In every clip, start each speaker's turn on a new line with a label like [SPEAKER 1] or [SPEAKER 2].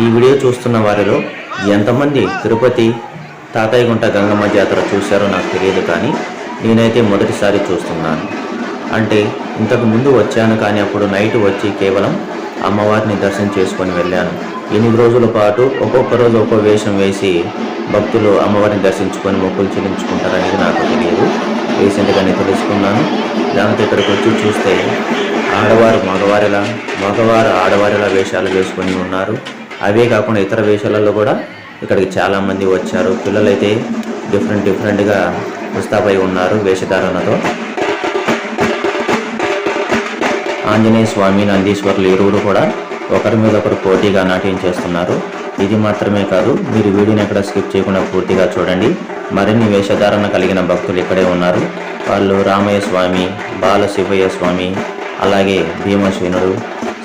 [SPEAKER 1] ఈ వీడియో చూస్తున్న వారిలో ఎంతమంది తిరుపతి తాతయ్యగుంట గంగమ్మ జాతర చూశారో నాకు తెలియదు కానీ నేనైతే మొదటిసారి చూస్తున్నాను. అంటే ఇంతకు ముందు వచ్చాను కానీ అప్పుడు నైట్ వచ్చి కేవలం అమ్మవారిని దర్శనం చేసుకొని వెళ్ళాను. ఎనిమిది రోజుల పాటు ఒక్కొక్క రోజు ఒక్కో వేషం వేసి భక్తులు అమ్మవారిని దర్శించుకొని మొక్కులు చెల్లించుకుంటారనేది నాకు తెలియదు. రీసెంట్గానే తెలుసుకున్నాను. దాంతో ఇక్కడికి వచ్చి చూస్తే ఆడవారు మగవారిలా మగవారు ఆడవారిలా వేషాలు వేసుకొని ఉన్నారు. అవే కాకుండా ఇతర వేషాలలో కూడా ఇక్కడికి చాలామంది వచ్చారు. పిల్లలైతే డిఫరెంట్ డిఫరెంట్గా ముస్తాబై ఉన్నారు వేషధారణతో. ఆంజనేయ స్వామి నందీశ్వరులు ఇరువురు కూడా ఒకరి మీద ఒకరు పోటీగా నాట్యం చేస్తున్నారు. ఇది మాత్రమే కాదు మీరు వీడియోని ఎక్కడ స్కిప్ చేయకుండా పూర్తిగా చూడండి. మరిన్ని వేషధారణ కలిగిన భక్తులు ఇక్కడే ఉన్నారు. వాళ్ళు రామయ్య స్వామి బాల శివయ్య స్వామి అలాగే భీమసేనుడు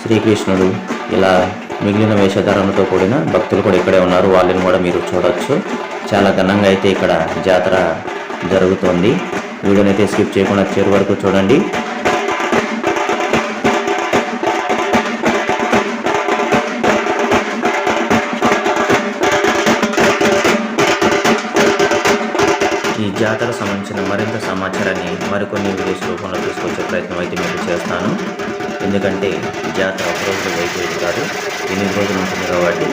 [SPEAKER 1] శ్రీకృష్ణుడు ఇలా మిగిలిన వేషధారణతో కూడిన భక్తులు కూడా ఇక్కడే ఉన్నారు. వాళ్ళని కూడా మీరు చూడొచ్చు. చాలా ఘనంగా అయితే ఇక్కడ జాతర జరుగుతోంది. వీడియోని అయితే స్కిప్ చేయకుండా చివరి వరకు చూడండి. ఈ జాతరకు సంబంధించిన మరింత సమాచారాన్ని మరికొన్ని వీడియోస్ రూపంలో తీసుకొచ్చే ప్రయత్నం అయితే మీకు చేస్తాను. ఎందుకంటే జాతర ఒక రోజు అయిపోయేది కాదు ఎనిమిది రోజులు ఉంటుంది కాబట్టి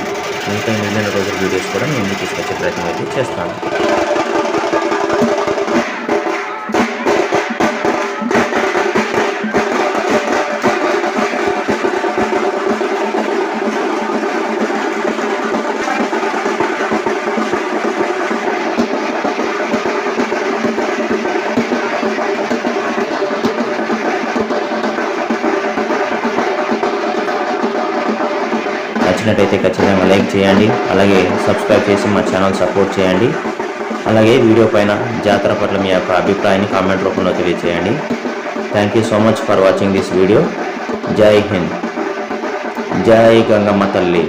[SPEAKER 1] మిగతా మిగిలిన రోజుల వీడియోస్ కూడా నేను తీసుకొచ్చే ప్రయత్నం అయితే చేస్తాను. నచ్చినట్టయితే ఖచ్చితంగా లైక్ చేయండి అలాగే సబ్స్క్రైబ్ చేసి మా ఛానల్ సపోర్ట్ చేయండి. అలాగే వీడియో పైన జాతర పట్ల మీ యొక్క అభిప్రాయాన్ని కామెంట్ రూపంలో తెలియజేయండి thank you so much for watching this video Jai Hind Jai Gangamma తల్లి